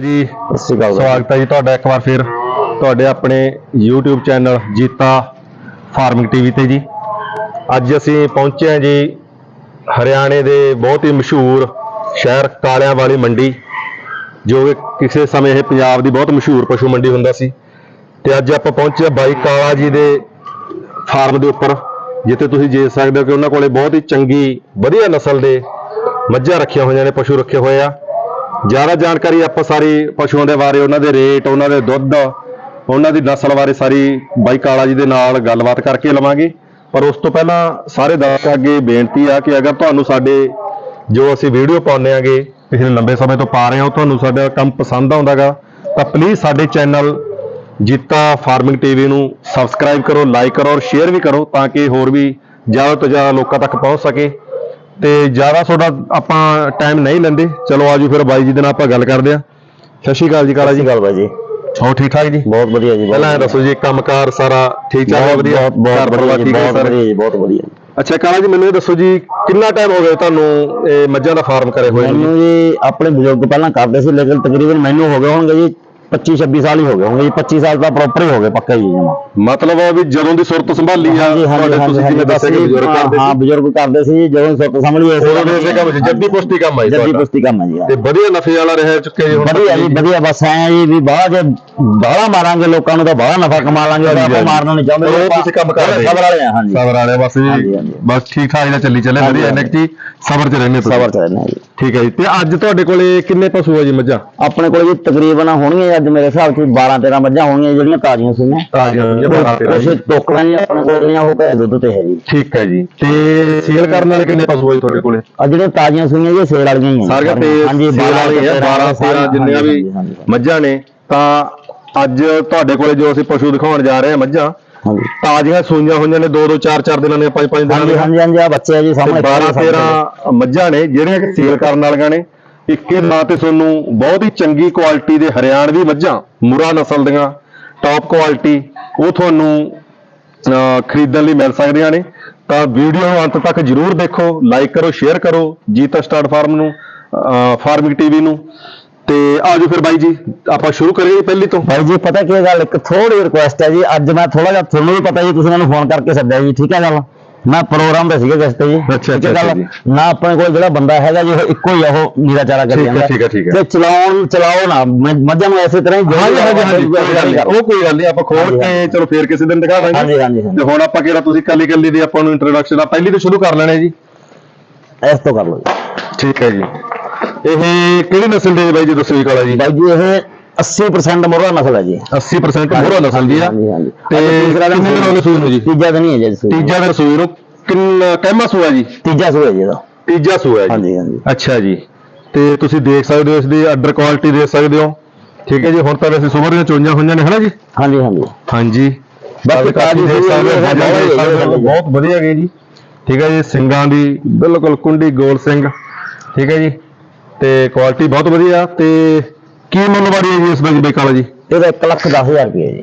ਜੀ ਸਤਿ ਸ਼੍ਰੀ ਅਕਾਲ ਸਵਾਗਤ ਹੈ ਜੀ ਤੁਹਾਡਾ ਇੱਕ ਵਾਰ ਫਿਰ। ਤੁਹਾਡੇ ਆਪਣੇ YouTube channel Jeeta farming TV ਤੇ ਜੀ। ਅੱਜ ਅਸੀਂ ਪਹੁੰਚੇ ਹਾਂ ਜੀ ਹਰਿਆਣੇ ਦੇ ਬਹੁਤ ਹੀ ਮਸ਼ਹੂਰ ਸ਼ਹਿਰ ਕਾਲਿਆਂ ਵਾਲੀ ਮੰਡੀ ਜੋ ਕਿ ਕਿਸੇ ਸਮੇਂ ਇਹ ਪੰਜਾਬ ਦੀ ਬਹੁਤ ਮਸ਼ਹੂਰ ਪਸ਼ੂ ਮੰਡੀ ਹੁੰਦਾ ਸੀ। ਤੇ ਅੱਜ ਆਪਾਂ ਪਹੁੰਚੇ ਹਾਂ ਬਾਈ ਕਾਲਾ ਜੀ ਦੇ ਫਾਰਮ ਦੇ ਉੱਪਰ ਜਿੱਥੇ ਤੁਸੀਂ ਦੇਖ ਸਕਦੇ ਹੋ ਕਿ ਉਹਨਾਂ ਕੋਲੇ ਬਹੁਤ ਹੀ ਚੰਗੀ ਵਧੀਆ ਨਸਲ ਦੇ ਮੱਝਾਂ ਰੱਖੀਆਂ ਹੋਈਆਂ ਨੇ ਪਸ਼ੂ ਰੱਖੇ ਹੋਏ ਆ। ਜ਼ਿਆਦਾ ਜਾਣਕਾਰੀ ਆਪਾਂ ਸਾਰੀ ਪਸ਼ੂਆਂ ਦੇ ਬਾਰੇ, ਉਹਨਾਂ ਦੇ ਰੇਟ, ਉਹਨਾਂ ਦੇ ਦੁੱਧ, ਉਹਨਾਂ ਦੀ ਨਸਲ ਬਾਰੇ ਸਾਰੀ ਬਾਈ ਕਾਲਾ ਜੀ ਦੇ ਨਾਲ ਗੱਲਬਾਤ ਕਰਕੇ ਲਵਾਂਗੇ। ਪਰ ਉਸ ਤੋਂ ਪਹਿਲਾਂ ਸਾਰੇ ਦਰਸ਼ਕਾਂ ਅੱਗੇ ਬੇਨਤੀ ਆ ਕਿ ਅਗਰ ਤੁਹਾਨੂੰ ਸਾਡੇ ਜੋ ਅਸੀਂ ਵੀਡੀਓ ਪਾਉਂਦੇ ਆਂਗੇ, ਪਿਛਲੇ ਲੰਬੇ ਸਮੇਂ ਤੋਂ ਪਾ ਰਹੇ ਹਾਂ, ਉਹ ਤੁਹਾਨੂੰ ਸਾਡਾ ਕੰਮ ਪਸੰਦ ਆਉਂਦਾਗਾ, ਤਾਂ ਪਲੀਜ਼ ਸਾਡੇ ਚੈਨਲ ਜੀਤਾ ਫਾਰਮਿੰਗ ਟੀਵੀ ਨੂੰ ਸਬਸਕ੍ਰਾਈਬ ਕਰੋ ਲਾਈਕ ਕਰੋ ਔਰ ਸ਼ੇਅਰ ਵੀ ਕਰੋ ਤਾਂ ਕਿ ਹੋਰ ਵੀ ਜ਼ਿਆਦਾ ਤੋਂ ਜ਼ਿਆਦਾ ਲੋਕਾਂ ਤੱਕ ਪਹੁੰਚ ਸਕੇ। ਤੇ ਜ਼ਿਆਦਾ ਤੁਹਾਡਾ ਆਪਾਂ ਟਾਈਮ ਨਹੀਂ ਲੈਂਦੇ। ਚਲੋ ਆਜੋ ਫਿਰ ਬਾਈ ਜੀ ਦੇ ਨਾਲ ਆਪਾਂ ਗੱਲ ਕਰਦੇ ਆ ਸਤਿ ਸ਼੍ਰੀ ਅਕਾਲ ਜੀ ਕਾਲਾ ਜੀ। ਗੱਲ ਬਾਈ ਜੀ। ਹੋ ਠੀਕ ਠਾਕ ਜੀ? ਬਹੁਤ ਵਧੀਆ ਜੀ ਪਹਿਲਾਂ ਦੱਸੋ ਜੀ ਕੰਮਕਾਰ ਸਾਰਾ ਠੀਕ ਚੱਲ ਰਿਹਾ ਵਧੀਆ? ਬਹੁਤ ਬਹੁਤ ਘਰ ਪਰਿਵਾਰ ਵਧੀਆ ਜੀ, ਠੀਕ ਹੈ ਬਹੁਤ ਸਰ? ਵਧੀਆ ਜੀ ਬਹੁਤ ਵਧੀਆ। ਅੱਛਾ ਕਾਲਾ ਜੀ ਮੈਨੂੰ ਇਹ ਦੱਸੋ ਜੀ ਕਿੰਨਾ ਟਾਈਮ ਹੋ ਗਿਆ ਤੁਹਾਨੂੰ ਇਹ ਮੱਝਾਂ ਦਾ ਫਾਰਮ ਕਰੇ ਹੋਏ ਮੈਨੂੰ ਜੀ ਆਪਣੇ ਬਜ਼ੁਰਗ ਪਹਿਲਾਂ ਕਰਦੇ ਸੀ ਲੇਕਿਨ ਤਕਰੀਬਨ ਮੈਨੂੰ ਹੋ ਗਏ ਹੋਣਗੇ ਜੀ 25 26 ਸਾਲ ਹੀ ਹੋ ਗਏ ਹੋਣਗੇ ਜੀ। 25 ਸਾਲ ਤਾਂ ਪ੍ਰੋਪਰ ਹੀ ਹੋ ਗਏ ਪੱਕਾ ਹੀ ਜਮਾ। ਮਤਲਬ ਵੀ ਜਦੋਂ ਦੀ ਸੁਰਤ ਸੰਭਾਲੀ ਆ ਹਾਂਜੀ ਹਾਂਜੀ ਤੁਹਾਡੇ ਤੁਸੀਂ ਹਾਂਜੀ ਜਿਵੇਂ ਦੱਸਿਆ ਕਿ ਬਜ਼ੁਰਗ ਕਰਦੇ ਹਾਂ ਸੀ। ਬਜ਼ੁਰਗ ਕਰਦੇ ਸੀ ਜਦੋਂ ਸੁੱਤ ਸਮਝ ਲਈ ਉਦੋਂ ਦੇ ਇਸੇ ਕੰਮ 'ਚ ਜੱਦੀ ਪੁਸ਼ਤੀ ਕੰਮ ਆਈ ਜੱਦੀ ਤੁਹਾਡਾ। ਪੁਸ਼ਤੀ ਕੰਮ ਹੈ ਜੀ ਤੇ ਵਧੀਆ ਨਫੇ ਵਾਲਾ ਰਹਿ ਚੁੱਕੇ ਜੀ ਹੁਣ ਵਧੀਆ ਜੀ ਵਧੀਆ ਬਸ ਐ ਜੀ ਵੀ ਬਾਹਰ ਜੇ ਬਾਹਲਾ ਮਾਰਾਂਗੇ ਲੋਕਾਂ ਨੂੰ ਤਾਂ ਬਾਹਲਾ ਨਫਾ ਕਮਾ ਲਾਂਗੇ ਹਾਂਜੀ, ਆਪਾਂ ਹਾਂਜੀ। ਮਾਰਨਾ ਨਹੀਂ ਚਾਹੁੰਦੇ। ਉਹ ਤੁਸੀਂ ਕੰਮ ਕਰਦੇ ਸਬਰ ਵਾਲੇ ਆ ਹਾਂਜੀ। ਸਬਰ ਵਾਲੇ ਬਸ ਹਾਂਜੀ, ਜੀ ਹਾਂਜੀ। ਬਸ ਠੀਕ ਠਾਕ ਜਿਹਾ ਚੱਲੀ ਚੱਲੇ ਹਾਂਜੀ, ਵਧੀਆ। ਹਾਂਜੀ। ਨੈਕਟੀ ਸਬਰ 'ਚ ਰਹਿੰਦੇ ਤੁਸੀਂ। ਸਬਰ ਚ ਰਹਿਣਾ ਜੀ। ਠੀਕ ਹੈ ਜੀ। ਤੇ ਅੱਜ ਤੁਹਾਡੇ ਕੋਲੇ ਕਿੰਨੇ ਪਸ਼ੂ ਆ ਜੀ ਮੱਝਾਂ? ਆਪਣੇ ਕੋਲ ਜੀ ਤਕਰੀਬਨ ਹੋਣਗੀਆਂ ਅੱਜ ਮੇਰੇ ਹਿਸਾਬ ਚ 12 13 ਮੱਝਾਂ ਹੋਣਗੀਆਂ ਜਿਹੜੀਆਂ ਤਾਜ਼ੀਆਂ ਸੀ ਨੇ। ਕੁਝ ਟੋਕਰਾਂ ਜੀ ਆਪਣੇ ਕੋਲ ਜਿਹੜੀਆਂ ਉਹ ਘਰੇ ਦੁੱਧ ਤੇ ਹੈ ਜੀ। ਠੀਕ ਹੈ ਜੀ। ਤੇ ਸੇਲ ਕਰਨ ਵਾਲੇ ਕਿੰਨੇ ਪਸ਼ੂ ਆ ਜੀ ਤੁਹਾਡੇ ਕੋਲੇ? ਆ ਜਿਹੜੀਆਂ ਤਾਜ਼ੀਆਂ ਸੂਈਆਂ ਜੀ ਸੇਲ ਵਾਲੀਆਂ ਹੀ ਆ। ਸਾਰੀਆਂ ਤੇ ਹਾਂਜੀ ਸੇਲ ਵਾਲੀਆਂ 12 13 ਜਿੰਨੀਆਂ ਵੀ ਹਾਂਜੀ, ਹਾਂਜੀ, ਮੱਝਾਂ ਨੇ ਤਾਂ ਅੱਜ ਤੁਹਾਡੇ ਕੋਲੇ ਜੋ ਅਸੀਂ ਪਸ਼ੂ ਦਿਖਾਉਣ ਜਾ ਰਹੇ ਹਾਂ ਮੱਝਾਂ ਹਾਂਜੀ। ਤਾਜ਼ੀਆਂ ਸੂਈਆਂ ਹੋਈਆਂ ਨੇ 2 2 4 4 ਦਿਨਾਂ ਦੀਆਂ 5 5 ਦਿਨਾਂ ਹਾਂਜੀ ਦੀਆਂ। ਹਾਂਜੀ ਹਾਂਜੀ ਆ ਬੱਚੇ ਆ ਜੀ ਸਾਹਮਣੇ 12 13 ਮੱਝਾਂ ਨੇ ਜਿਹੜੀਆਂ ਕਿ ਸੇਲ ਕਰਨ ਵਾਲੀਆਂ ਨੇ ਇੱਕੇ ਨਾਂ ਤੇ ਤੁਹਾਨੂੰ ਬਹੁਤ ਹੀ ਚੰਗੀ ਕੁਆਲਿਟੀ ਦੇ ਹਰਿਆਣਵੀ ਮੱਝਾਂ ਮੁਰਾ ਨਸਲ ਦੀਆਂ ਟੌਪ ਕੁਆਲਿਟੀ ਉਹ ਤੁਹਾਨੂੰ ਅਹ, ਖਰੀਦਣ ਲਈ ਮਿਲ ਸਕਦੀਆਂ ਨੇ। ਤਾਂ ਵੀਡੀਓ ਨੂੰ ਅੰਤ ਤੱਕ ਜਰੂਰ ਦੇਖੋ ਲਾਈਕ ਕਰੋ ਸ਼ੇਅਰ ਕਰੋ ਜੀਤਾ ਸਟਾਰਟ ਫਾਰਮ ਨੂੰ ਫਾਰਮਿੰਗ ਟੀਵੀ ਨੂੰ। ਤੇ ਆਜੋ ਫਿਰ ਬਾਈ ਜੀ ਆਪਾਂ ਸ਼ੁਰੂ ਕਰੀਏ ਪਹਿਲੀ ਤੋਂ। ਬਾਈ ਜੀ ਪਤਾ ਕੀ ਗੱਲ ਇੱਕ ਥੋੜੀ ਰਿਕੁਐਸਟ ਹੈ ਜੀ ਅੱਜ ਮੈਂ ਥੋੜਾ ਜਿਹਾ ਤੁਹਾਨੂੰ ਵੀ ਪਤਾ ਜੀ ਤੁਸੀਂ ਮੈਨੂੰ ਫੋਨ ਕਰਕੇ ਸੱਦਿਆ ਜੀ ਠੀਕ ਹੈ ਗੱਲ? ਮੈਂ ਪ੍ਰੋਗਰਾਮ ਤੇ ਸੀਗਾ ਤੇ ਜੀ। ਅੱਛਾ, ਠੀਕ ਹੈ ਅੱਛਾ ਗੱਲ? ਜੀ। ਨਾ ਆਪਣੇ ਕੋਲ ਜਿਹੜਾ ਬੰਦਾ ਹੈਗਾ ਜੀ ਉਹ ਇੱਕੋ ਹੀ ਆ ਉਹ ਨੀਰਾ ਚਾਰਾ ਕਰੀ ਠੀਕ ਹੈ, ਜਾਂਦਾ। ਠੀਕ ਹੈ, ਠੀਕ ਹੈ। ਤੇ ਚਲਾਉਣ ਚਲਾਓ ਨਾ। ਮ- ਮੱਝਾਂ ਨੂੰ ਐਸੇ ਤਰ੍ਹਾਂ ਹੀ ਹਾਂਜੀ ਹਾਂਜੀ ਹਾਂਜੀ ਕੋਈ ਗੱਲ ਨਹੀਂ। ਉਹ ਕੋਈ ਗੱਲ ਨਹੀਂ ਆਪਾਂ ਖੋਲ ਕੇ ਚਲੋ ਫੇਰ ਕਿਸੇ ਦਿਨ ਦਿਖਾ ਦਾਂਗੇ। ਹਾਂਜੀ ਹਾਂਜੀ ਤੇ ਹੁਣ ਆਪਾਂ ਕਿਹੜਾ ਤੁਸੀਂ ਕੱਲੀ ਕੱਲੀ ਦੀ ਆਪਾਂ ਨੂੰ ਇੰਟਰੋਡਕਸ਼ਨ ਆ ਪਹਿਲੀ ਤੋਂ ਸ਼ੁਰੂ ਕਰ ਲੈਣੇ ਜੀ। ਇਸ ਤੋਂ ਕਰ ਲਓ ਜੀ। ਠੀਕ ਹੈ ਜੀ। ਇਹ ਕਿਹੜੀ ਨਸਲ ਦੇ ਬਾਈ ਜੀ ਦੱਸੋ ਜੀ ਕਾਲਾ ਜੀ? ਬਾਈ ਜੀ ਇਹ 80% ਮੁਰਗਾ ਨਸਲ ਹੈ ਜੀ। 80% ਮੋਹਰਾ ਨਸਲ ਦੀ ਆ। ਹਾਂਜੀ ਹਾਂਜੀ। ਤੇ ਦਿਨ ਕਿੰਨੇ ਦਿਨ ਹੋ ਗਏ ਸੂਈ ਨੂੰ ਜੀ? ਤੀਜਾ ਦਿਨ ਹੀ ਹੈ ਜੀ ਸੂਈ ਤੀਜਾ ਦਿਨ ਸੂਈ ਨੂੰ ਕਿੰਨਾ ਕਹਿਮਾ ਸੂਆ ਜੀ? ਤੀਜਾ ਸੂਆ ਜੀ ਇਹਦਾ। ਤੀਜਾ ਸੂਆ ਜੀ। ਹਾਂਜੀ ਹਾਂਜੀ। ਅੱਛਾ ਜੀ। ਤੇ ਤੁਸੀਂ ਦੇਖ ਸਕਦੇ ਹੋ ਇਸ ਦੀ ਆਰਡਰ ਕੁਆਲਿਟੀ ਦੇਖ ਸਕਦੇ ਹੋ। ਠੀਕ ਹੈ ਜੀ ਹੁਣ ਤਾਂ ਵੈਸੇ ਸੁਬਰ ਦੀਆਂ ਚੋਈਆਂ ਹੋਈਆਂ ਨੇ ਹਨਾ ਜੀ? ਹਾਂਜੀ ਹਾਂਜੀ। ਹਾਂਜੀ। ਬਾਕੀ ਤਾਜ਼ੀ ਦੇਖ ਸਕਦੇ ਹੋ ਹੈ, ਵਜਨ ਦੇਖ ਸਕਦੇ ਹੋ, ਬਹੁਤ ਵਧੀਆ ਗਈ ਜੀ। ਠੀਕ ਹੈ ਜੀ ਸਿੰਗਾਂ ਦੀ ਬਿਲਕੁਲ ਕੁੰਡੀ ਗੋਲ ਸਿੰਘ। ਠੀਕ ਹੈ ਜੀ। ਤੇ ਕੁਆਲਿਟੀ ਬਹੁਤ ਵਧੀਆ। ਤੇ ਕੀ ਮੁੱਲ ਵਾਰੀ ਹੈ ਜੀ ਇਸ ਜੀ ਬੇਕਾਲਾ ਜੀ? ਇਹਦਾ 1 ਲੱਖ 10000 ਰੁਪਏ ਜੀ।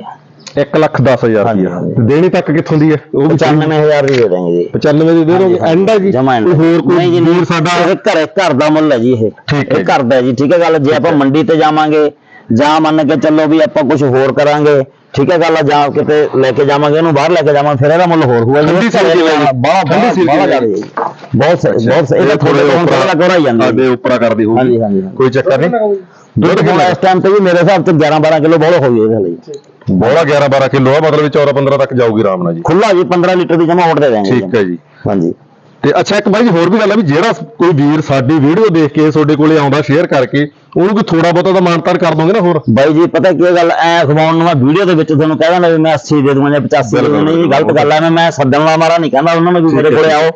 1 ਲੱਖ 10000 ਹਾਂਜੀ, ਹਾਂਜੀ। ਦੇਣੀ ਤੱਕ ਕਿੱਥੋਂ ਦੀ ਹੈ? ਉਹ ਵੀ 95000 ਦੀ ਦੇ ਦਾਂਗੇ ਜੀ। 95 ਦੀ ਦੇ ਦੋਗੇ ਐਂਡ ਹੈ ਜੀ। ਜਮਾ ਕੋਈ ਹੋਰ ਕੋਈ ਨਹੀਂ ਜੀ ਵੀਰ ਸਾਡਾ ਇਹ ਘਰ ਘਰ ਦਾ ਮੁੱਲ ਹੈ ਜੀ ਇਹ। ਠੀਕ ਹੈ ਇਹ ਘਰ ਦਾ ਹੈ ਜੀ ਠੀਕ ਹੈ ਗੱਲ। ਜੇ ਆਪਾਂ ਮੰਡੀ ਤੇ ਜਾਵਾਂਗੇ ਜਾਂ ਮੰਨ ਕੇ ਚੱਲੋ ਵੀ ਆਪਾਂ ਕੁਝ ਹੋਰ ਕਰਾਂਗੇ ਠੀਕ ਹੈ ਗੱਲ। ਆ, ਜਾਂ ਕਿਤੇ ਲੈ ਕੇ ਜਾਵਾਂਗੇ ਇਹਨੂੰ ਬਾਹਰ ਲੈ ਕੇ ਜਾਵਾਂਗੇ ਫਿਰ ਇਹਦਾ ਮੁੱਲ ਹੋਰ ਹੋਊਗਾ ਜੀ। ਠੰਡੀ ਸੀਲ ਕਿਵੇਂ ਹੈ? ਬੜਾ ਠੰਡੀ ਸੀਲ ਬੜਾ ਕਿਵੇਂ ਹੈ? ਜ਼ਿਆਦਾ ਜੀ। ਬਹੁਤ ਬਹੁਤ ਇਹਦਾ ਥੋੜੇ ਹੁਣ ਥੋੜਾ ਕੋਰਾ ਹੀ ਜਾਂਦਾ ਆਦੇ ਉੱਪਰਾ ਕਰਦੀ ਹੋਊਗੀ। ਹਾਂਜੀ, ਹਾਂਜੀ, ਹਾਂਜੀ। ਕੋਈ ਚੱਕਰ ਨਹੀਂ। ਦੁੱਧ ਹੁਣ ਇਸ ਟਾਈਮ ਤੇ ਜੀ ਮੇਰੇ ਹਿਸਾਬ ਤੇ 11 12 ਕਿਲੋ ਬੋਲ ਹੋ ਇਹਦੇ ਲਈ। ਬੋਲਾ 11 12 ਕਿਲੋ ਆ ਮਤਲਬ 14 15 ਤੱਕ ਜਾਊਗੀ ਆਰਾਮ ਨਾਲ ਜੀ। ਖੁੱਲਾ ਜੀ 15 ਲੀਟਰ ਦੀ ਜਮਾ ਹੋਟ ਦੇ ਦੇਵਾਂਗੇ ਠੀਕ ਹੈ ਜੀ। ਹਾਂਜੀ। ਤੇ ਅੱਛਾ ਇੱਕ ਬਾਈ ਜੀ ਹੋਰ ਵੀ ਗੱਲ ਆ ਵੀ ਜਿਹੜਾ ਕੋਈ ਵੀਰ ਸਾਡੀ ਵੀਡੀਓ ਦੇਖ ਕੇ ਤੁਹਾਡੇ ਕੋਲੇ ਆਉਂਦਾ ਸ਼ੇਅਰ ਕਰਕੇ ਉਹਨੂੰ ਕੋਈ ਥੋੜਾ ਬਹੁਤਾ ਤਾਂ ਮਾਨਤਾਨ ਕਰ ਦੋਗੇ ਨਾ ਹੋਰ? ਬਾਈ ਜੀ ਪਤਾ ਕੀ ਗੱਲ ਐ ਖਵਾਉਣ ਨੂੰ ਮੈਂ ਵੀਡੀਓ ਦੇ ਵਿੱਚ ਤੁਹਾਨੂੰ ਕਹਿ ਦਿੰਦਾ ਵੀ ਮੈਂ 80 ਦੇ ਦੂੰਗਾ ਜਾਂ 85 ਦੇ ਦੂੰਗਾ। ਨਹੀਂ ਗਲਤ ਗੱਲ ਐ ਮੈਂ ਮੈਂ ਸੱਦਣ ਵਾਲਾ ਮਾਰਾ ਨਹੀਂ ਕਹਿੰਦਾ ਉਹਨਾਂ ਨੂੰ ਵੀ ਮੇਰੇ ਕੋਲੇ ਆਓ।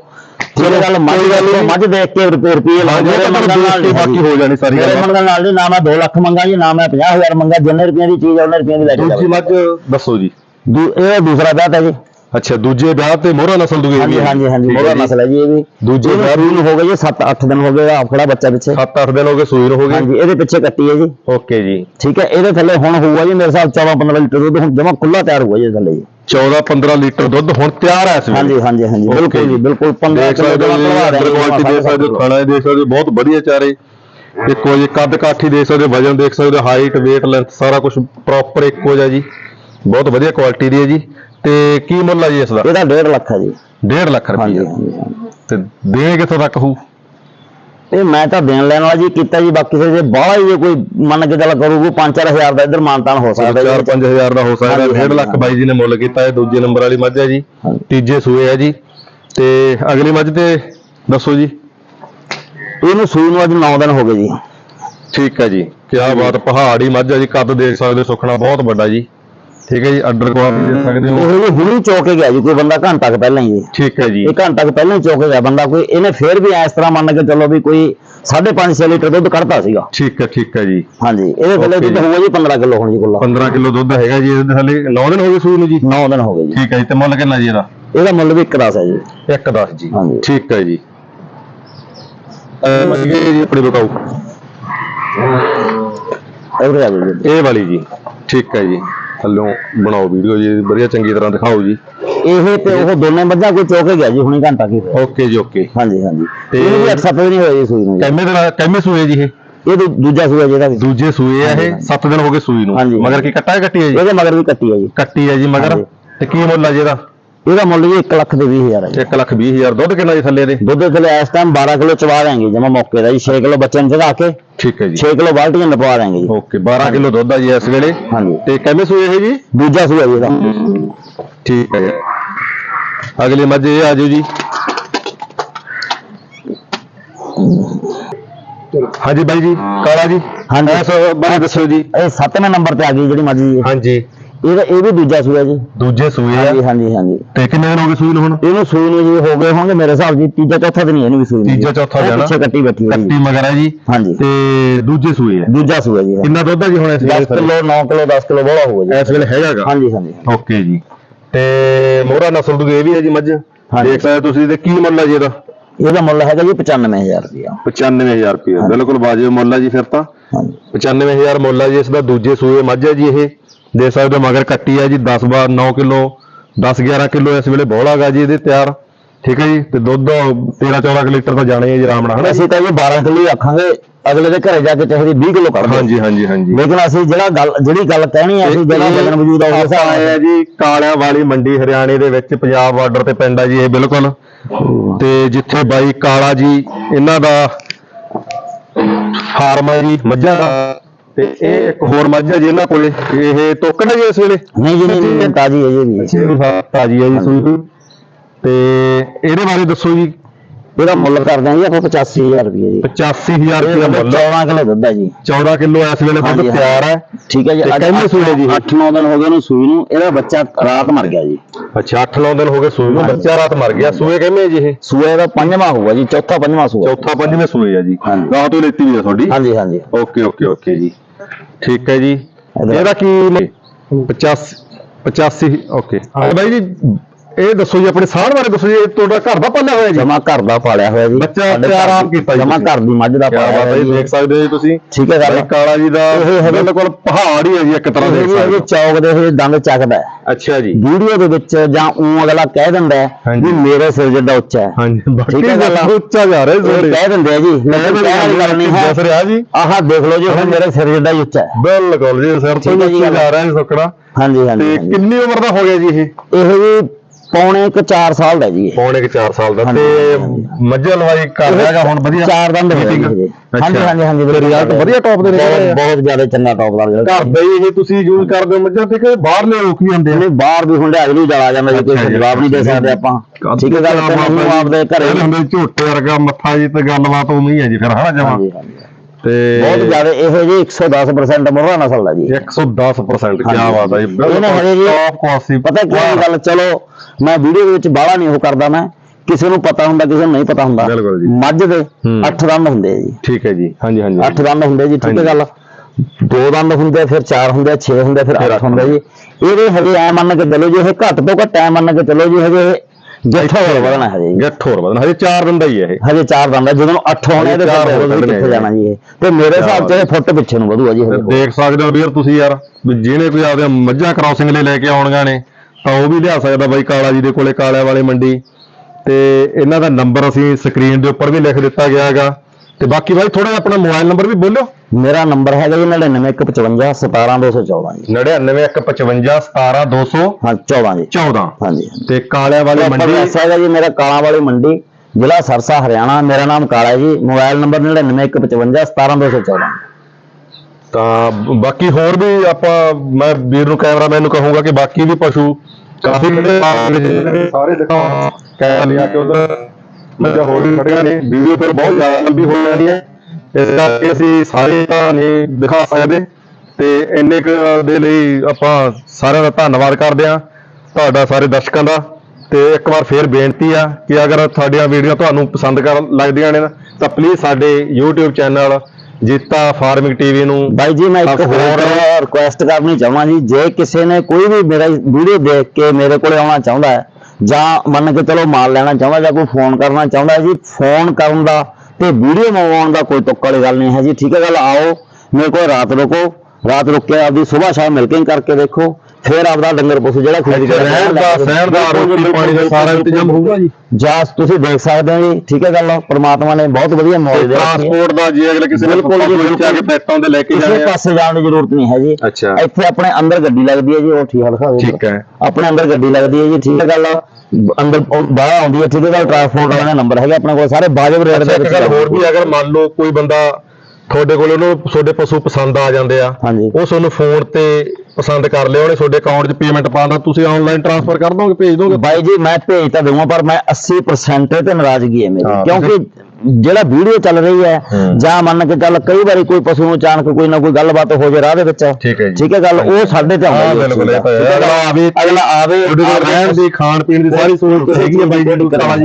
ਜਿਹੜੇ ਗੱਲ ਮੱਝ ਮੱਝ ਦੇਖ ਕੇ ਰੁਪਏ ਰੁਪਏ ਲਾ ਹਾਂਜੀ, ਮੇਰੇ ਮੰਗਣ ਨਾਲ ਦੋਸਤੀ ਬਾਕੀ ਹੋ ਜਾਣੀ ਸਾਰੀ ਮੇਰੇ। ਮੰਗਣ ਨਾਲ ਜੀ ਨਾ ਮੈਂ 2 ਲੱਖ ਮੰਗਾ ਜੀ ਨਾ ਮੈਂ 50000 ਮੰਗਾ ਜਿੰਨੇ ਰੁਪਏ ਦੀ ਚੀਜ਼ ਆ ਉਹਨੇ ਰੁਪਏ ਦੀ ਲੈ ਕੇ ਦੂਜੀ ਮੱਝ ਦੱਸੋ ਜੀ। ਇਹ ਦੂਸਰਾ ਵਿਆਹ ਹੈ ਜੀ। ਅੱਛਾ ਦੂਜੇ ਵਿਆਹ ਤੇ ਮੋਹਰਾ ਨਸਲ ਦੂਗੀ ਹਾਂਜੀ ਹਾਂਜੀ ਹਾਂਜੀ ਮੋੜਾ ਮਸਲਾ ਜੀ। ਇਹ ਵੀ। ਦੂਜੇ ਵਿਆਹ ਨੂੰ ਹੋ ਗਏ ਜੀ 7-8 ਦਿਨ ਹੋ ਗਏ ਆ ਖੜਾ ਬੱਚਾ ਪਿੱਛੇ। 7-8 ਦਿਨ ਹੋ ਗਏ ਸੂਈ ਨੂੰ ਹੋ ਗਏ ਹਾਂਜੀ ਇਹਦੇ ਪਿੱਛੇ ਕੱਟੀ ਹੈ ਜੀ। ਓਕੇ ਜੀ। ਠੀਕ ਹੈ ਇਹਦੇ ਥੱਲੇ ਹੁਣ ਹੋਊਗਾ ਜੀ ਮੇਰੇ ਹਿਸਾਬ 14-15 ਲੀਟਰ ਦੁੱਧ ਹੁਣ ਜਮਾ ਖੁੱਲਾ ਤਿਆਰ ਹੋਊਗਾ ਜੀ ਥੱਲੇ ਜੀ। 14-15 ਲੀਟਰ ਦੁੱਧ ਹੁਣ ਤਿਆਰ ਹੈ ਇਸ ਵੇਲੇ। ਹਾਂਜੀ ਹਾਂਜੀ ਹਾਂਜੀ ਬਿਲਕੁਲ ਜੀ ਜੀ। ਬਿਲਕੁਲ 15 ਦੇਖ ਸਕਦੇ ਹੋ ਜੀ ਕੁਆਲਿਟੀ ਦੇਖ ਸਕਦੇ ਹੋ ਖਾਣਾ ਦੇਖ ਸਕਦੇ ਹੋ ਬਹੁਤ ਵਧੀਆ ਚਾਰੇ। ਇੱਕੋ ਜਿਹੇ ਕੱਦ ਕਾਠੀ ਦੇਖ ਸਕਦੇ ਹੋ ਵਜਨ ਦੇਖ ਸਕਦੇ ਹੋ ਹਾਈਟ weight ਲੈਂਥ ਸਾਰਾ ਕੁਝ ਪ੍ਰੋਪਰ ਇੱਕੋ ਜਿਹਾ ਜੀ। ਬਹੁਤ ਵਧੀਆ ਕੁਆਲਿਟੀ ਦੀ ਹੈ ਜੀ। ਤੇ ਕੀ ਮੁੱਲ ਹੈ ਜੀ ਇਸ ਦਾ? ਇਹਦਾ 1.5 ਲੱਖ ਹੈ ਜੀ। 1.5 ਲੱਖ ਹਾਂਜੀ ਰੁਪਏ ਹਾਂਜੀ ਹਾਂਜੀ। ਤੇ ਦੇ ਕਿੱਥੋਂ ਤੱਕ ਹੋਊ? ਇਹ ਮੈਂ ਤਾਂ ਦੇਣ ਲੈਣ ਵਾਲਾ ਜੀ ਕੀਤਾ ਜੀ ਬਾਕੀ ਜੇ ਬਾਹਲਾ ਹੀ ਜੇ ਕੋਈ ਮੰਨ ਕੇ ਚੱਲ ਕਰੂਗਾ 5-4000 ਦਾ ਇੱਧਰ ਮਾਨਤਾਨ ਹੋ ਸਕਦਾ ਜੀ। 4-5000 ਦਾ ਹੋ ਸਕਦਾ ਹਾਂਜੀ, 1.5 ਲੱਖ ਹਾਂਜੀ। ਬਾਈ ਜੀ ਨੇ ਮੁੱਲ ਕੀਤਾ ਹੈ ਦੂਜੇ ਨੰਬਰ ਵਾਲੀ ਮੱਝ ਹੈ ਜੀ ਹਾਂਜੀ। ਤੀਜੇ ਸੂਏ ਹੈ ਜੀ। ਤੇ ਅਗਲੀ ਮੱਝ ਤੇ ਦੱਸੋ ਜੀ। ਇਹਨੂੰ ਸੂਈ ਨੂੰ ਅੱਜ 9 ਦਿਨ ਹੋ ਗਏ ਜੀ। ਠੀਕ ਹੈ ਜੀ। ਕੀ ਬਾਤ ਪਹਾੜੀ ਮੱਝ ਹੈ ਜੀ ਕੱਦ ਦੇਖ ਸਕਦੇ ਹੋ ਸੁਖਣਾ ਬਹੁਤ ਵੱਡਾ ਜੀ। ਠੀਕ ਹੈ ਜੀ ਅੱਡਰ ਕੁਆਲਿਟੀ ਦੇਖ ਸਕਦੇ ਹੋ। ਇਹ ਹੁਣੀ ਚੌਕ ਗਿਆ ਜੀ ਕੋਈ ਬੰਦਾ ਘੰਟਾ ਕੁ ਪਹਿਲਾਂ ਹੀ ਠੀਕ ਹੈ ਜੀ। ਇਹ ਘੰਟਾ ਕੁ ਪਹਿਲਾਂ ਹੀ ਚੌਕ ਗਿਆ ਬੰਦਾ ਕੋਈ ਇਹਨੇ ਫੇਰ ਵੀ ਇਸ ਤਰ੍ਹਾਂ ਮੰਨ ਕੇ ਚੱਲੋ ਵੀ ਕੋਈ 5.5 ਲੀਟਰ ਦੁੱਧ ਕੱਢਦਾ ਸੀਗਾ। ਠੀਕ ਹੈ ਠੀਕ ਹੈ ਜੀ। ਹਾਂਜੀ ਇਹਦੇ ਥੱਲੇ ਦੁੱਧ। ਹੋਊਗਾ ਜੀ 15 ਕਿਲੋ ਹੁਣ ਕੁੱਲਾ। 15 ਕਿਲੋ ਦੁੱਧ ਹੈਗਾ ਜੀ ਇਹਦੇ ਥੱਲੇ 9 ਦਿਨ ਹੋ ਗਏ ਸੂਈ ਨੂੰ ਜੀ। 9 ਦਿਨ ਹੋ ਗਏ ਜੀ। ਠੀਕ ਹੈ ਜੀ ਤੇ ਮੁੱਲ ਕਿੰਨਾ ਜੀ ਇਹਦਾ? ਇਹਦਾ ਮੁੱਲ ਵੀ 1 ਹੈ ਜੀ। 1.10 ਜੀ। ਹਾਂਜੀ। ਠੀਕ ਹੈ ਜੀ। ਇਹ ਜੀ ਆਪਣੀ ਜੀ। ਇਹ ਵਾਲੀ ਜੀ। ਠੀਕ ਹੈ ਜੀ। ਥੱਲੋਂ ਬਣਾਓ ਵੀਡੀਓ ਜੀ ਵਧੀਆ ਚੰਗੀ ਤਰ੍ਹਾਂ ਦਿਖਾਓ ਜੀ। ਇਹ ਤੇ ਉਹ ਦੋਨੇ ਮੱਝਾਂ ਕੋਈ ਚੌਕ ਗਿਆ ਜੀ ਹੁਣੀ ਘੰਟਾ ਕੀ ਹੋਇਆ ਓਕੇ ਜੀ ਓਕੇ। ਹਾਂਜੀ ਹਾਂਜੀ। ਤੇ- ਇਹ ਵੀ 8-7 ਦਿਨ ਹੀ ਹੋਏ ਜੀ ਸੂਈ ਨੂੰ ਜੀ। ਕੈਮੇ ਦੇ ਕੈਮੇ ਸੂਏ ਜੀ ਇਹ? ਇਹ ਦੂ- ਦੂਜਾ ਸੂਆ ਜਿਹਦਾ ਵੀ। ਦੂਜੇ ਸੂਏ ਆ ਇਹ ਹਾਂਜੀ। 7 ਦਿਨ ਹੋ ਗਏ ਸੂਈ ਨੂੰ। ਹਾਂਜੀ, ਮਗਰ। ਕੀ ਕੱਟਾ ਹੈ ਕੱਟੀ ਹੈ ਜੀ? ਇਹਦੇ ਮਗਰ ਵੀ ਕੱਟੀ ਹੈ ਜੀ। ਕੱਟੀ ਹੈ ਜੀ ਮਗਰ। ਹਾਂਜੀ। ਤੇ ਕੀ ਮੁੱਲ ਹੈ ਜੀ ਇਹਦਾ? ਇਹਦਾ ਮੁੱਲ ਜੀ 1 ਲੱਖ ਦੇ 20000 ਹੈ ਜੀ। 1 ਲੱਖ 20 ਹਜ਼ਾਰ ਦੁੱਧ ਕਿੰਨਾ ਜੀ ਥੱਲੇ ਦੇ? ਦੁੱਧ ਥਲੇ ਇਸ ਟਾਈਮ 12 ਕਿਲੋ ਚਵਾ ਦੇਂਗੇ ਜਮਾ ਮੌਕੇ ਦਾ ਜੀ 6 ਕਿਲੋ ਬੱਚੇ ਨੂੰ ਚੜਾ ਕੇ ਠੀਕ ਹੈ ਜੀ। 6 ਕਿਲੋ ਬਾਲਟੀਆਂ ਨਪਵਾ ਦੇਂਗੇ ਜੀ। ਓਕੇ 12 ਕਿਲੋ ਦੁੱਧ ਆ ਜੀ ਇਸ ਵੇਲੇ। ਹਾਂਜੀ। ਤੇ ਕੈਮੇ ਸੂਏ ਇਹ ਜੀ? ਦੂਜਾ ਸੂਆ ਜੀ ਇਹਦਾ। ਠੀਕ ਹੈ ਜੀ। ਅਗਲੀ ਮੱਝ ਇਹ ਆ ਜਾਓ ਜੀ। ਹਾਂਜੀ ਬਾਈ ਜੀ ਕਾਲਾ ਜੀ। ਹਾਂਜੀ। ਐਸ ਬਾਰੇ ਦੱਸੋ ਜੀ। ਇਹ 7ਵੇਂ ਨੰਬਰ ਤੇ ਆ ਗਈ ਜਿਹੜੀ ਮੱਝ ਜੀ ਇਹ। ਹਾਂਜੀ। ਇਹਦਾ ਇਹ ਵੀ ਦੂਜਾ ਸੂਆ ਜੀ। ਦੂਜੇ ਸੂਏ ਆ। ਹਾਂਜੀ ਹਾਂਜੀ ਹਾਂਜੀ। ਤੇ ਕਿੰਨੇ ਦਿਨ ਹੋ ਗਏ ਸੂਈ ਨੂੰ ਹੁਣ? ਇਹਨੂੰ ਸੂਈ ਨੂੰ ਜੀ ਹੋ ਗਏ ਹੋਣਗੇ ਮੇਰੇ ਹਿਸਾਬ ਜੀ ਤੀਜਾ ਚੌਥਾ ਦਿਨ ਹੀ ਇਹਨੂੰ ਵੀ ਸੂਈ ਨੂੰ। ਤੀਜਾ ਚੌਥਾ ਇਹ ਜਾਣਾ। ਪਿੱਛੇ ਕੱਟੀ ਬੈਠੀ ਹੈ ਕੱਟੀ ਮਗਰ ਹੈ ਜੀ। ਹਾਂਜੀ। ਤੇ ਦੂਜੇ ਸੂਏ ਆ। ਦੂਜਾ ਸੂਆ ਜੀ। ਕਿੰਨਾ ਦੁੱਧ ਹੈ ਜੀ ਹੁਣ ਇਸ 10 ਵੇਲੇ ਕਿਲੋ 9 ਕਿਲੋ 10 ਕਿਲੋ ਬੋਲਾ ਹੋਊਗਾ ਜੀ। ਇਸ ਵੇਲੇ ਹੈਗਾਗਾ? ਹਾਂਜੀ ਹਾਂਜੀ। ਓਕੇ ਜੀ। ਤੇ ਮੋਹਰਾ ਨਸਲ ਦੀ ਇਹ ਵੀ ਹੈ ਜੀ ਮੱਝ? ਹਾਂਜੀ। ਦੇਖ ਸਕਦੇ ਹੋ ਤੁਸੀਂ ਤੇ ਕੀ ਮੁੱਲ ਹੈ ਜੀ ਇਹਦਾ? ਇਹਦਾ ਮੁੱਲ ਹੈਗਾ ਜੀ 95000 ਰੁਪਇਆ। 95000 ਰੁਪਏ ਬਿਲਕੁਲ ਵਾਜਿਬ ਮੁੱਲ ਹੈ ਜੀ ਫਿਰ ਤਾਂ। ਹਾਂਜੀ। 95000 ਮੁੱਲ ਹੈ ਜੀ ਇਸ ਦਾ ਦੂਜੇ ਸੂਏ ਮੱਝ ਹੈ ਜੀ ਇਹ। ਦੇ ਸਕਦੇ ਹੋ ਮਗਰ ਕੱਟੀ ਹੈ ਜੀ 10 ਬਾਰ 9 ਕਿਲੋ 10 11 ਕਿਲੋ ਇਸ ਵੇਲੇ ਬੋਲਾ ਗਾ ਜੀ ਇਹਦੇ ਤਿਆਰ। ਠੀਕ ਹੈ ਜੀ ਤੇ ਦੁੱਧ 13 14 ਲੀਟਰ ਤਾਂ ਜਾਣੇ ਹੈ ਜੀ ਆਰਾਮ ਨਾਲ ਹਨਾ ਅਸੀਂ ਤਾਂ ਜੀ 12 ਕਿਲੋ ਆਖਾਂਗੇ ਅਗਲੇ ਦੇ ਘਰੇ ਜਾ ਕੇ ਚਾਹੀਦੀ 20 ਕਿਲੋ ਕੱਢ। ਹਾਂਜੀ ਹਾਂਜੀ ਹਾਂਜੀ। ਲੇਕਿਨ ਅਸੀਂ ਜਿਹੜਾ ਗੱਲ ਜਿਹੜੀ ਗੱਲ ਕਹਿਣੀ ਹੈ ਅਸੀਂ ਜਿਹੜਾ ਬਦਨ ਵਜੂਦ ਆਉਂਦਾ ਆਪਾਂ ਆਏ ਆ ਜੀ ਕਾਲਿਆਂ ਵਾਲੀ ਮੰਡੀ ਹਰਿਆਣੇ ਦੇ ਵਿੱਚ ਪੰਜਾਬ ਬਾਰਡਰ ਤੇ ਪਿੰਡ ਆ ਜੀ ਇਹ ਬਿਲਕੁਲ। ਤੇ ਜਿੱਥੇ ਬਾਈ ਕਾਲਾ ਜੀ ਇਹਨਾਂ ਦਾ ਫਾਰਮ ਹੈ ਜੀ ਮੱਝਾਂ ਦਾ। ਤੇ ਇਹ ਇੱਕ ਹੋਰ ਮੱਝ ਹੈ ਜੀ ਇਹਨਾਂ ਕੋਲੇ। ਇਹ ਟੋਕਨ ਹੈ ਜੀ ਇਸ ਵੇਲੇ? ਨਹੀਂ ਜੀ ਨਹੀਂ ਤਾਜੀ ਹੈ ਜੀ। ਤਾਜੀ ਹੈ ਜੀ ਸੂਈ। ਤੇ ਇਹਦੇ ਬਾਰੇ ਦੱਸੋ ਜੀ ਇਹਦਾ ਮੁੱਲ ਕਰਦੇ ਹਾਂ ਜੀ ਆਪਾਂ 85000 ਰੁਪਏ ਜੀ। 85000 ਰੁਪਏ ਦਾ ਮੁੱਲ। 14 ਕਿਲੋ ਦੁੱਧ ਹੈ ਜੀ। 14 ਕਿਲੋ ਇਸ ਵੇਲੇ ਦੁੱਧ। ਤਿਆਰ ਹੈ। ਠੀਕ ਹੈ ਜੀ। ਕਹਿੰਦੇ ਸੂਏ ਜੀ ਇਹ? 8-9 ਦਿਨ ਹੋ ਗਏ ਉਹਨੂੰ ਸੂਈ ਨੂੰ। ਇਹਦਾ ਬੱਚਾ ਰਾਤ ਮਰ ਗਿਆ ਜੀ। ਅੱਛਾ 8-9 ਦਿਨ ਹੋ ਗਏ ਸੂਈ ਨੂੰ। ਬੱਚਾ ਰਾਤ ਮਰ ਗਿਆ। ਸੂਏ ਕਹਿੰਦੇ ਜੀ ਇਹ? ਸੂਏ ਦਾ ਪੰਜਵਾਂ ਹੋਊਗਾ ਜੀ। ਚੌਥਾ ਪੰਜਵਾਂ ਸੂਆ। ਚੌਥਾ ਪੰਜਵੇਂ ਸੂਏ ਆ ਜੀ। ਰਾਤ ਹੀ ਲੈਤੀ ਵੀ ਆ ਤੁਹਾਡੀ? ਹਾਂਜੀ ਹਾਂਜੀ। ਓਕੇ ਓਕੇ ਓਕੇ ਜੀ। ਠੀਕ ਹੈ ਜੀ। ਇਹਦਾ- ਇਹਦਾ ਕੀ 50 85 ਓਕੇ। ਹਾਂ ਬਾਈ ਜੀ ਇਹ ਦੱਸੋ ਜੀ ਆਪਣੇ ਸਾਹ ਬਾਰੇ ਦੱਸੋ ਜੀ ਇਹ ਤੁਹਾਡਾ ਘਰ ਦਾ ਪਾਲਿਆ ਹੋਇਆ ਜੀ? ਜਮਾ ਘਰ ਦਾ ਪਾਲਿਆ ਹੋਇਆ ਜੀ। ਬੱਚਾ ਸਾਡੇ ਤਿਆਰ ਘਰ ਆਪ ਕੀਤਾ ਜੀ ਜਮਾ। ਘਰ ਦੀ ਮੱਝ ਦਾ ਪਾਲਿਆ ਬਾਤ ਹੈ ਹੋਇਆ ਜੀ। ਜੀ ਦੇਖ ਸਕਦੇ ਹੋ ਜੀ ਤੁਸੀਂ? ਠੀਕ ਹੈ ਗੱਲ ਕਾਲਾ ਜੀ ਦਾ ਇਹ ਹੈਗਾ- ਬਿਲਕੁਲ ਪਹਾੜ ਹੀ ਹੈ ਜੀ ਇੱਕ ਤਰ੍ਹਾਂ ਦੇ ਇਹ ਜੀ ਇਹ ਚੌਕ ਦੇ ਹੋਏ ਦੰਦ ਚੱਕਦਾ ਹੈ। ਅੱਛਾ ਜੀ। ਵੀਡੀਓ ਦੇ ਵਿੱਚ ਜਾਂ ਉਹ ਅਗਲਾ ਕਹਿ ਦਿੰਦਾ ਹੈ ਹਾਂਜੀ। ਵੀ ਮੇਰੇ ਸਿਰ ਜਿੱਡਾ ਉੱਚਾ ਹੈ। ਹਾਂਜੀ ਬਾਕੀ ਠੀਕ ਹੈ ਗੱਲ। ਉੱਚਾ ਜਾ ਰਿਹਾ ਇਹ ਤੁਹਾਡੇ ਕਹਿ ਦਿੰਦੇ ਆ ਜੀ ਕਹਿਣ ਵਾਲੀ ਗੱਲ ਨਹੀਂ ਹੈ। ਦੱਸ ਰਿਹਾ ਜੀ। ਆਹ ਦੇਖ ਲਓ ਜੀ ਹੁਣ ਮੇਰੇ ਸਿਰ ਜਿੱਡਾ ਹੀ ਉੱਚਾ ਹੈ। ਬਿਲਕੁਲ ਜੀ ਸਿਰ ਤੋਂ ਠੀਕ ਹੈ ਜੀ, ਉੱਚਾ ਗੱਲ। ਜਾ ਰਿਹਾ ਜੀ ਸੁੱਕੜਾ ਹਾਂਜੀ ਹਾਂਜੀ ਤੇ ਹਾਂਜੀ। ਕਿੰਨੀ ਉਮਰ ਦਾ ਹੋ ਗਿਆ ਜੀ ਇਹ? ਇਹ ਜੀ ਪੌਣੇ ਇੱਕ 4 ਸਾਲ ਦਾ ਜੀ ਇਹ। ਪੌਣੇ ਕਿ 4 ਸਾਲ ਦਾ ਤੇ। ਮੱਝਾਂ ਲਵਾਈ ਕਰ ਰਿਹਾਗਾ ਹੁਣ ਵਧੀਆ ਚਾਰ ਦੰਦ ਹੋਏ ਜੀ ਹਜੇ। ਹਾਂਜੀ ਹਾਂਜੀ ਹਾਂਜੀ ਤੇ ਰਿਜ਼ਲਟ ਵਧੀਆ ਟੌਪ ਦੇ ਨਿਕਲੇ ਬਹੁਤ ਬਹੁਤ ਜ਼ਿਆਦਾ ਚੰਗਾ ਟੌਪ ਦਾ result। ਘਰ ਦੇ ਹੀ ਇਹ ਤੁਸੀਂ ਯੂਜ਼ ਕਰਦੇ ਹੋ ਮੱਝਾਂ ਤੇ ਕਿ ਬਾਹਰਲੇ ਲੋਕ ਹੀ ਹੁੰਦੇ ਨਹੀਂ ਬਾਹਰ ਵੀ ਹੁੰਦੇ ਅਗਲੀ ਜਾ ਆ ਜਾਂਦਾ ਜੀ ਕੋਈ ਅੱਛਾ ਜੀ, ਜਵਾਬ ਨਹੀਂ ਦੇ ਅੱਛਾ ਜੀ। ਸਕਦੇ ਆਪਾਂ ਠੀਕ ਹੈ ਗੱਲ ਤੇ ਮੈਨੂੰ ਆਪਦੇ ਘਰੇ ਹੁੰਦੇ ਝੋਟੇ ਵਰਗਾ ਮੱਥਾ ਜੀ ਤੇ ਗੱਲਬਾਤ ਉਵੇਂ ਹੀ ਹੈ ਜੀ ਫਿਰ ਹਨਾ ਜਮਾ ਹਾਂਜੀ ਹਾਂਜੀ ਤੇ ਬਹੁਤ ਜ਼ਿਆਦਾ ਇਹੋ ਜੀ 110% ਮੁਰਰਾ ਨਸਲ ਦਾ ਜੀ 110% ਕੀ। ਬਾਤ ਹੈ ਜੀ ਜੀ- ਟੌਪ ਕੁਆਲਿਟੀ ਪਤਾ ਕੀ ਹੈ ਗੱਲ ਚਲੋ ਮੈਂ ਵੀਡੀਓ ਦੇ ਵਿੱਚ ਬਾਹਲਾ ਨਹੀਂ ਉਹ ਕਰਦਾ ਮੈਂ ਕਿਸੇ ਨੂੰ ਪਤਾ ਹੁੰਦਾ ਕਿਸੇ ਨੂੰ ਨਹੀਂ ਪਤਾ ਹੁੰਦਾ ਬਿਲਕੁਲ ਜੀ। ਮੱਝ ਦੇ ਹੂੰ। 8 ਦੰਦ ਹੁੰਦੇ ਆ ਜੀ ਠੀਕ ਹੈ ਜੀ ਹਾਂਜੀ ਹਾਂਜੀ 8 ਦੰਦ ਹੁੰਦੇ ਜੀ ਠੀਕ ਹੈ। ਗੱਲ ਦੋ ਦੰਦ ਹੁੰਦੇ ਫਿਰ 4 ਹੁੰਦੇ 6 ਹੁੰਦੇ ਫਿਰ ਫਿਰ 8 ਹੁੰਦੇ ਜੀ ਇਹਦੇ ਹਜੇ ਐ ਮੰਨ ਕੇ ਚੱਲੋ ਜੀ ਇਹ ਘੱਟ ਤੋਂ ਘੱਟ ਐ ਮੰਨ ਕੇ ਚੱਲੋ ਜੀ ਹਜੇ ਜੱਥਾ ਹੋਰ ਵਧਣਾ ਹਜੇ ਜੀ। ਗੱਠ ਹੋਰ ਵਧਣਾ। ਹਜੇ 4 ਦਿਨ ਦਾ ਹੀ ਹੈ ਇਹ। ਹਜੇ 4 ਦੰਦ ਆ। ਜਦੋਂ 8 ਹੋਣੇ ਇਹਦੇ ਚਾਰ ਹੋਰ ਕੱਢਣੇ ਕਿੱਥੇ ਜਾਣਾ ਜੀ ਇਹ? ਤੇ ਮੇਰੇ ਹਿਸਾਬ 'ਚ ਇਹ ਫੁੱਟ ਪਿੱਛੇ ਨੂੰ ਵਧੂਗਾ ਜੀ ਹਜੇ। ਦੇਖ ਸਕਦੇ ਹੋ ਵੀਰ ਤੁਸੀਂ ਯਾਰ ਵੀ ਜਿਹਨੇ ਕੋਈ ਆਪਦੇ ਮੱਝਾਂ ਕ੍ਰਾਸਿੰਗ ਲਈ ਲੈ ਕੇ ਆਉਣੀਆਂ ਨੇ ਤਾਂ ਉਹ ਵੀ ਲਿਆ ਸਕਦਾ ਬਾਈ ਕਾਲਾ ਜੀ ਦੇ ਕੋਲੇ ਕਾਲਿਆਂ ਵਾਲੀ ਮੰਡੀ। ਤੇ ਇਹਨਾਂ ਦਾ ਨੰਬਰ ਅਸੀਂ ਸਕਰੀਨ ਦੇ ਉੱਪਰ ਵੀ ਲਿਖ ਦਿੱਤਾ ਗਿਆ ਹੈਗਾ। ਤੇ ਬਾਕੀ ਬਾਈ ਥੋੜਾ ਆਪਣਾ ਮੋਬਾਈਲ ਨੰਬਰ ਵੀ ਬੋਲਿਓ। ਮੇਰਾ ਨੰਬਰ ਹੈਗਾ ਜੀ 99155 17214 ਜੀ। 99155 ਹਾਂ 14 ਜੀ। 14 ਹਾਂਜੀ। ਤੇ ਕਾਲਿਆਂ ਵਾਲੀ ਮੰਡੀ? ਹੈਗਾ ਜੀ ਮੇਰਾ ਕਾਲਾਂ ਵਾਲੀ ਮੰਡੀ ਜ਼ਿਲ੍ਹਾ ਸਰਸਾ ਹਰਿਆਣਾ ਮੇਰਾ ਨਾਮ ਕਾਲਾ ਜੀ ਮੋਬਾਈਲ ਨੰਬਰ 99155 17214 ਤਾਂ ਬਾਕੀ ਹੋਰ ਵੀ ਆਪਾਂ ਮੈਂ ਵੀਰ ਨੂੰ ਕੈਮਰਾਮੈਨ ਨੂੰ ਕਹੂੰਗਾ ਕਿ ਬਾਕੀ ਵੀ ਪਸ਼ੂ ਕਾਫੀ ਸਾਰੇ ਦਿਖਾਓ ਕੈਮਰਾ ਲਿਆ ਕੇ ਉਧਰ ਮੈਂ ਹੋਰ ਵੀ ਖੜੀਆਂ ਨੇ ਵੀਡੀਓ ਫਿਰ ਬਹੁਤ ਜ਼ਿਆਦਾ ਲੰਬੀ ਹੋ ਜਾਣੀ ਹੈ। ਇਸ ਕਰਕੇ ਅਸੀਂ ਸਾਰੇ ਤਾਂ ਨਹੀਂ ਦਿਖਾ ਸਕਦੇ ਤੇ ਇੰਨੇ ਕੁ ਦੇ ਲਈ ਆਪਾਂ ਸਾਰਿਆਂ ਦਾ ਧੰਨਵਾਦ ਕਰਦੇ ਹਾਂ ਤੁਹਾਡਾ ਸਾਰੇ ਦਰਸ਼ਕਾਂ ਦਾ। ਤੇ ਇੱਕ ਵਾਰ ਫੇਰ ਬੇਨਤੀ ਆ ਕਿ ਅਗਰ ਤੁਹਾਡੀਆਂ ਵੀਡੀਓ ਤੁਹਾਨੂੰ ਪਸੰਦ ਕਰ ਲੱਗਦੀਆਂ ਨੇ ਤਾਂ ਪਲੀਜ਼ ਸਾਡੇ YouTube channel Jeeta farming TV ਨੂੰ ਬਾਈ ਜੀ ਮੈਂ ਇੱਕ ਹੋਰ। ਰਿਕੁਐਸਟ ਕਰਨੀ ਚਾਹਾਂ ਜੀ। ਜੇ ਕਿਸੇ ਨੇ ਕੋਈ ਵੀ ਮੇਰਾ ਵੀਡੀਓ ਦੇਖ ਕੇ ਮੇਰੇ ਕੋਲੇ ਆਉਣਾ ਚਾਹੁੰਦਾ ਹੈ ਜਾਂ ਮੰਨ ਕੇ ਚਲੋ ਮਾਲ ਲੈਣਾ ਚਾਹੁੰਦਾ ਜਾਂ ਕੋਈ ਫੋਨ ਕਰਨਾ ਚਾਹੁੰਦਾ ਜੀ ਫੋਨ ਕਰਨ ਦਾ ਤੇ ਵੀਡੀਓ ਮੰਗਵਾਉਣ ਦਾ ਕੋਈ ਤੁੱਕ ਵਾਲੀ ਗੱਲ ਨਹੀਂ ਹੈ ਜੀ। ਠੀਕ ਹੈ ਗੱਲ, ਆਓ, ਮੇਰੇ ਕੋਲ ਰਾਤ ਰੁਕੋ। ਰਾਤ ਰੁਕ ਕੇ ਆਪਦੀ ਸਵੇਰ ਸ਼ਾਮ ਮਿਲਕਿੰਗ ਕਰਕੇ ਦੇਖੋ। ਫਿਰ ਆਪਦਾ ਡੰਗਰ ਪਸ਼ੂ ਜਿਹੜਾ ਖਰੀਦ ਕੇ ਰਹਿਣ ਦਾ ਸਹਿਣ ਦਾ ਰੋਟੀ ਪਾਣੀ ਦਾ ਸਾਰਾ ਇੰਤਜ਼ਾਮ ਹੋਊਗਾ ਜੀ। ਜਾਂ। ਤੁਸੀਂ ਦੇਖ ਸਕਦੇ ਹੋ ਜੀ ਠੀਕ ਹੈ ਗੱਲ ਪ੍ਰਮਾਤਮਾ ਨੇ ਬਹੁਤ ਵਧੀਆ ਮੌਜ ਦੇ ਟਰਾਂਸਪੋਰਟ ਦਾ ਜੇ ਅਗਲੇ ਕਿਸੇ ਨੇ ਬਿਲਕੁਲ ਜੀ, ਆ ਕੇ। ਪੈਟਾਂ ਦੇ ਲੈ ਕੇ ਕਿਸੇ ਜਾਣੇ ਆ ਪਾਸੇ ਜਾਣ ਦੀ ਜ਼ਰੂਰਤ ਨਹੀਂ ਹੈ ਜੀ। ਅੱਛਾ। ਇੱਥੇ ਆਪਣੇ ਅੰਦਰ ਗੱਡੀ ਲੱਗਦੀ ਹੈ ਜੀ ਉਹ ਠੀਕ ਹਲਕਾ ਠੀਕ ਹੈ। ਆਪਣੇ ਅੰਦਰ ਗੱਡੀ ਲੱਗਦੀ ਹੈ ਜੀ ਠੀਕ ਹੈ ਗੱਲ। ਅੰਦਰ ਬਾਹਰ ਆਉਂਦੀ ਹੈ ਠੀਕ ਹੈ ਗੱਲ ਟਰਾਂਸਪੋਰਟ ਵਾਲਾ ਨੰਬਰ ਹੈਗਾ ਆਪਣੇ ਕੋਲ ਸਾਰੇ ਵਾਜਬ ਰੇਟ ਦੇ ਗੱਲ ਹੋਰ ਵੀ ਅਗਰ ਮੰਨ ਲਓ ਕੋਈ ਬੰਦਾ ਤੁਹਾਡੇ ਕੋਲ ਉਹਨੂੰ ਤੁਹਾਡੇ ਪਸ਼ੂ ਪਸੰਦ ਆ ਜਾਂਦੇ ਆ ਹਾਂਜੀ। ਉਹ ਤੁਹਾਨੂੰ ਫੋਨ ਤੇ ਪਸੰਦ ਕਰ ਲਿਆ ਉਹਨੇ ਤੁਹਾਡੇ ਅਕਾਊਂਟ 'ਚ ਪੇਮੈਂਟ ਪਾਉਂਦਾ ਤੁਸੀਂ ਆਨਲਾਈਨ ਟ੍ਰਾਂਸਫਰ ਕਰ ਦੋਗੇ ਭੇਜ ਦੋਗੇ? ਬਾਈ ਜੀ ਮੈਂ ਭੇਜ ਤਾਂ ਦਊਂਗਾ ਪਰ ਮੈਂ 80% ਤੇ ਨਾਰਾਜ਼ਗੀ ਹੈ ਮੇਰੀ। ਕਿਉਂਕਿ ਜਿਹੜਾ ਵੀਡੀਓ ਚੱਲ ਰਹੀ ਹੈ। ਜਾਂ ਮੰਨ ਕੇ ਚੱਲ ਕਈ ਵਾਰੀ ਕੋਈ ਪਸ਼ੂ ਨੂੰ ਅਚਾਨਕ ਕੋਈ ਨਾ ਕੋਈ ਗੱਲਬਾਤ ਹੋ ਜੇ ਰਾਹ ਦੇ ਵਿੱਚ। ਠੀਕ ਹੈ ਜੀ। ਠੀਕ ਹੈ ਗੱਲ ਉਹ ਸਾਡੇ ਤੇ ਆਉਂਦਾ ਹਾਂ ਦਾ। ਅਗਲਾ ਆਵੇ ਅਗਲਾ ਆਵੇ ਰਹਿਣ ਦੀ ਖਾਣ ਪੀਣ ਦੀ ਸਾਰੀ ਸਹੂਲਤ ਹੈਗੀ ਹੈ ਬਾਈ ਜੀ ਕਾਲਾ।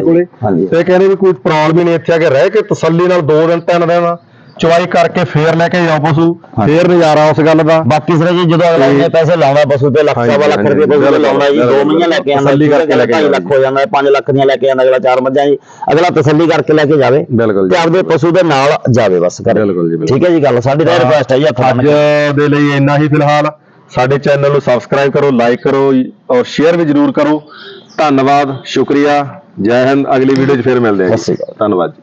ਤੇ ਕਹਿੰਦੇ ਵੀ ਕੋਈ ਪ੍ਰੋਬਲਮ ਹੀ ਨਹੀਂ ਇੱਥੇ ਆ ਕੇ ਰਹਿ ਕੇ ਤਸੱਲੀ ਨਾਲ 2 ਦਿਨ 3 ਦਿਨ। ਚਵਾਈ ਕਰਕੇ ਫੇਰ ਲੈ ਕੇ ਜਾਓ ਪਸ਼ੂ। ਫੇਰ ਨਜ਼ਾਰਾ ਉਸ ਗੱਲ ਦਾ ਬਾਕੀ ਸਿਰ ਜੀ ਜਦੋਂ ਅਗਲਾ ਇੰਨੇ ਪੈਸੇ ਲਾਉਂਦਾ ਪਸ਼ੂ ਤੇ ਲੱਖ ਸਵਾ ਲੱਖ ਰੁਪਏ ਪਸ਼ੂ ਤੇ ਲਾਉਂਦਾ ਜੀ ਦੋ ਬਿਲਕੁਲ। ਮਹੀਨੇ ਲੈ ਕੇ ਆਉਂਦਾ ਤਸੱਲੀ ਕਰਕੇ ਲੈ ਕੇ 2 ਲੱਖ ਹੋ ਜਾਂਦਾ 5 ਲੱਖ ਦੀਆਂ ਲੈ ਕੇ ਆਉਂਦਾ ਅਗਲਾ ਚਾਰ ਮੱਝਾਂ ਜੀ ਅਗਲਾ ਤਸੱਲੀ ਕਰਕੇ ਲੈ ਕੇ ਜਾਵੇ ਬਿਲਕੁਲ ਤੇ ਆਪਦੇ ਪਸ਼ੂ ਦੇ ਨਾਲ ਜਾਵੇ ਬਸ ਕਰੇ ਬਿਲਕੁਲ ਜੀ। ਠੀਕ ਹੈ ਜੀ ਗੱਲ ਸਾਡੀ ਤਾਂ ਰਿਕੁਐਸਟ ਹੈ ਜੀ ਹੱਥ ਅੱਜ। ਦੇ ਲਈ ਇੰਨਾ ਹੀ ਫਿਲਹਾਲ ਸਾਡੇ ਚੈਨਲ ਨੂੰ ਸਬਸਕ੍ਰਾਈਬ ਕਰੋ ਲਾਈਕ ਕਰੋ ਔਰ ਸ਼ੇਅਰ ਵੀ ਜਰੂਰ ਕਰੋ ਧੰਨਵਾਦ ਸ਼ੁਕਰੀਆ ਜੈ ਹਿੰਦ ਅਗਲੀ ਵੀਡੀਓ 'ਚ ਫਿਰ ਮਿਲਦੇ ਹਾਂ। ਧੰਨਵਾਦ ਜੀ